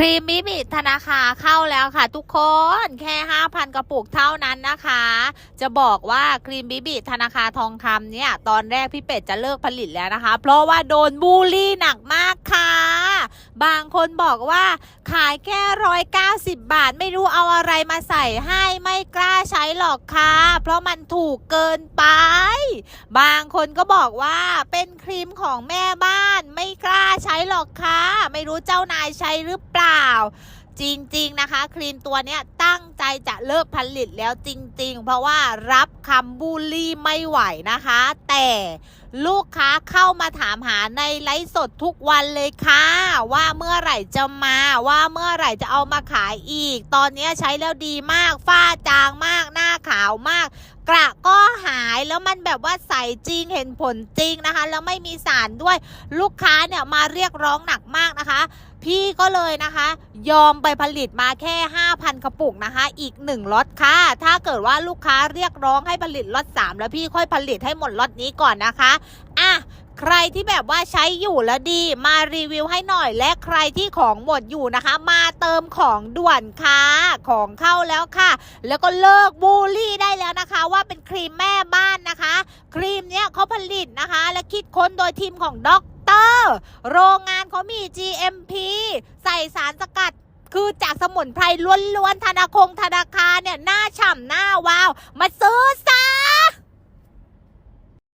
ครีมมิบิธนาคารเข้าแล้วค่ะทุกคนแค่ 5,000 กระปุกเท่านั้นนะคะ จะบอกว่าครีมบิบิธนาคารทองคำเนี่ย ตอนแรกพี่เป็ดจะเลิกผลิตแล้วนะคะ เพราะว่าโดนบูลลี่หนักมากค่ะ บางคนบอกว่าขายแค่ร้อยเก้าสิบบาท ไม่รู้เอาอะไรมาใส่ให้ไม่กล้าใช้หรอกค่ะ เพราะมันถูกเกินไป บางคนก็บอกว่าเป็นครีมของแม่บ้าน ไม่กล้าใช้หรอกค่ะ ไม่รู้เจ้านายใช้หรือเปล่าจริง ๆ นะคะ ครีมตัวนี้ตั้งใจจะเลิกผลิตแล้วจริง ๆ เพราะว่ารับคำบูลลี่ไม่ไหวนะคะ แต่ลูกค้าเข้ามาถามหาในไลฟ์สดทุกวันเลยค่ะ ว่าเมื่อไหร่จะมาว่าาเมื่อไหร่จะเอามาขายอีก ตอนนี้ใช้แล้วดีมาก ฝ้าจางมาก หน้าขาวมาก กระก็หายแล้วมันแบบว่าใสจริงเห็นผลจริงนะคะ แล้วไม่มีสารด้วย ลูกค้าเนี่ยมาเรียกร้องหนักมากนะคะ พี่ก็เลยนะคะ ยอมไปผลิตมาแค่ 5,000กระปุกนะคะ อีก1ล็อตค่ะ ถ้าเกิดว่าลูกค้าเรียกร้องให้ผลิตล็อต3แล้วพี่ค่อยผลิตให้หมดล็อตนี้ก่อนนะคะอะ ใครที่แบบว่าใช้อยู่แล้วดีมารีวิวให้หน่อย และใครที่ของหมดอยู่นะคะ มาเติมของด่วนค่ะของเข้าแล้วค่ะ แล้วก็เลิกบูลลี่ได้แล้วนะคะ ว่าเป็นครีมแม่บ้านนะคะ ครีมเนี้ยเขาผลิตนะคะ และคิดค้นโดยทีมของด็อกเตอร์โรงงานเขามี GMP ใส่สารสกัดคือจากสมุนไพรล้วนๆธนาคงธนาคารเนี่ย หน้าฉ่ำหน้าวาว มาซื้อ